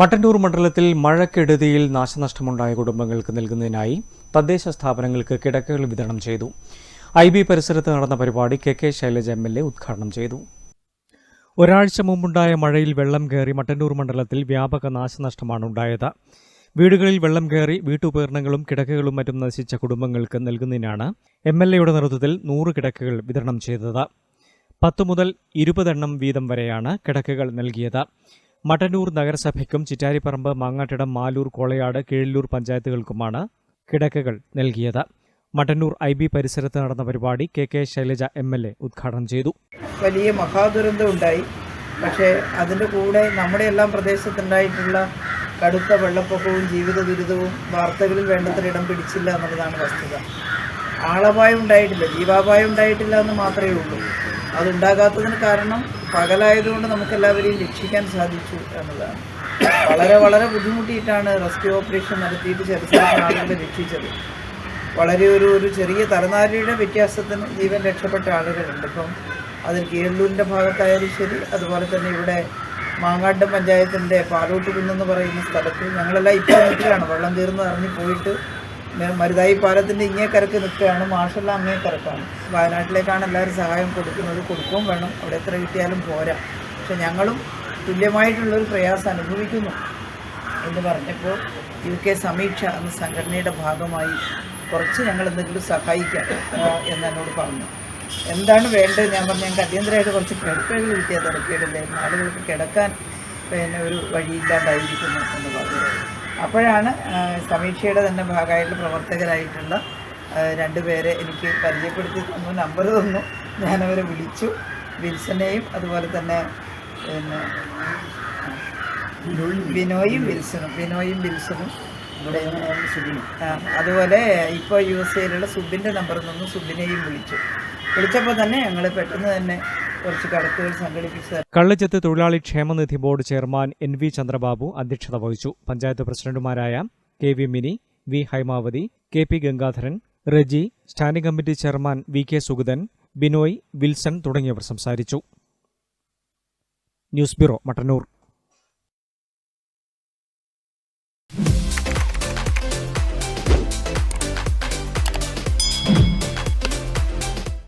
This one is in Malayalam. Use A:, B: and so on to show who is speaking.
A: മട്ടന്നൂർ മണ്ഡലത്തിൽ മഴക്കെടുതിയിൽ നാശനഷ്ടമുണ്ടായ കുടുംബങ്ങൾക്ക് നൽകുന്നതിനായി തദ്ദേശ സ്ഥാപനങ്ങൾക്ക് കിടക്കകൾ വിതരണം ചെയ്തു. ഐ ബി പരിസരത്ത് നടന്ന പരിപാടി K K Shailaja M L A ഉദ്ഘാടനം ചെയ്തു. ഒരാഴ്ച മുമ്പുണ്ടായ മഴയിൽ വെള്ളം കയറി മട്ടന്നൂർ മണ്ഡലത്തിൽ വ്യാപക നാശനഷ്ടമാണ് ഉണ്ടായത്. വീടുകളിൽ വെള്ളം കയറി വീട്ടുപകരണങ്ങളും കിടക്കകളും മറ്റും നശിച്ച കുടുംബങ്ങൾക്ക് നൽകുന്നതിനാണ് എം എൽ എയുടെ നേതൃത്വത്തിൽ നൂറ് കിടക്കകൾ വിതരണം ചെയ്തത്. പത്ത് മുതൽ ഇരുപതെണ്ണം വീതം വരെയാണ് കിടക്കകൾ നൽകിയത്. മട്ടന്നൂർ നഗരസഭയ്ക്കും ചിറ്റാരിപ്പറമ്പ് മാങ്ങാട്ടിടം മാലൂർ കോളയാട് കീഴല്ലൂർ പഞ്ചായത്തുകൾക്കുമാണ് കിടക്കകൾ നൽകിയത്. മട്ടന്നൂർ ഐ ബി പരിസരത്ത് നടന്ന പരിപാടി K K Shailaja M L A ഉദ്ഘാടനം ചെയ്തു.
B: വലിയ മഹാദുരന്തം ഉണ്ടായി. പക്ഷേ അതിന്റെ കൂടെ നമ്മുടെ എല്ലാം പ്രദേശത്തുണ്ടായിട്ടുള്ള കടുത്ത വെള്ളപ്പൊക്കവും ജീവിത ദുരിതവും വാർത്തകളിൽ വേണ്ടത്ര ഇടം പിടിച്ചില്ല എന്നുള്ളതാണ് വസ്തുത. ആളപായം ഉണ്ടായിട്ടില്ല ജീവാപായം ഉണ്ടായിട്ടില്ല എന്ന് മാത്രമേ ഉള്ളൂ. അതുണ്ടാകാത്തതിന് കാരണം പകലായതുകൊണ്ട് നമുക്കെല്ലാവരെയും രക്ഷിക്കാൻ സാധിച്ചു എന്നതാണ് വളരെ വളരെ ബുദ്ധിമുട്ടിയിട്ടാണ് റെസ്ക്യൂ ഓപ്പറേഷൻ നടത്തിയിട്ട് ചെറുതായിട്ട് ആളുകളെ രക്ഷിച്ചത്. വളരെ ഒരു ഒരു ചെറിയ തലനാരിയുടെ വ്യത്യാസത്തിന് ജീവൻ രക്ഷപ്പെട്ട ആളുകളുണ്ട്. ഇപ്പം അതിൽ കീഴല്ലൂരിന്റെ ഭാഗത്തായാലും ശരി അതുപോലെ തന്നെ ഇവിടെ മാങ്ങാട്ടം പഞ്ചായത്തിന്റെ പാലോട്ട് കുന്നെന്ന് പറയുന്ന സ്ഥലത്ത് ഞങ്ങളെല്ലാം ഇപ്പോൾ വീട്ടിലാണ്. വെള്ളം തീർന്ന് ഇറങ്ങി പോയിട്ട് മരുതായി പാലത്തിന്റെ ഇങ്ങേ കരക്ക് നിൽക്കുകയാണ്. മാഷെല്ലാം അങ്ങേ കരക്കാണ്. വയനാട്ടിലേക്കാണ് എല്ലാവരും സഹായം കൊടുക്കുന്നത്. കൊടുക്കുകയും വേണം. അവിടെ എത്ര കിട്ടിയാലും പോരാ. പക്ഷെ ഞങ്ങളും തുല്യമായിട്ടുള്ളൊരു പ്രയാസം അനുഭവിക്കുന്നു എന്ന് പറഞ്ഞപ്പോൾ യു കെ സമീക്ഷ എന്ന സംഘടനയുടെ ഭാഗമായി കുറച്ച് ഞങ്ങൾ എന്തെങ്കിലും സഹായിക്കാം എന്ന് എന്നോട് പറഞ്ഞു. എന്താണ് വേണ്ടത്? ഞാൻ പറഞ്ഞു ഞങ്ങൾക്ക് അടിയന്തരമായിട്ട് കുറച്ച് കിടക്കകൾ കിട്ടിയാൽ തിരക്കേടില്ലായിരുന്നു ആളുകൾക്ക് കിടക്കാൻ പിന്നെ ഒരു വഴിയില്ലാണ്ടായിരിക്കുന്നു എന്ന് പറഞ്ഞു. അപ്പോഴാണ് സമീക്ഷയുടെ തന്നെ ഭാഗമായിട്ട് പ്രവർത്തകരായിട്ടുള്ള രണ്ടുപേരെ എനിക്ക് പരിചയപ്പെടുത്തി തന്നു നമ്പർ തന്നു. ഞാനവരെ വിളിച്ചു. വിൽസനെയും അതുപോലെ തന്നെ പിന്നെ ബിനോയും വിൽസണും ബിനോയും വിൽസണും. ഇവിടെ അതുപോലെ ഇപ്പോൾ യു എസ് എയിലുള്ള സുബിന്റെ നമ്പറിൽ നിന്ന് സുബിനെയും വിളിച്ചു. വിളിച്ചപ്പോൾ തന്നെ ഞങ്ങൾ പെട്ടെന്ന് തന്നെ കുറച്ച്
A: തൊഴിലാളി ക്ഷേമനിധി board chairman N V Chandrababu അധ്യക്ഷത വഹിച്ചു. പഞ്ചായത്ത് പ്രസിഡന്റുമാരായ K V Mini V Haimavathi K P Gangadharan Reji standing committee chairman V K Sugathan Binoy Wilson തുടങ്ങിയവർ സംസാരിച്ചു. News bureau Mattannur.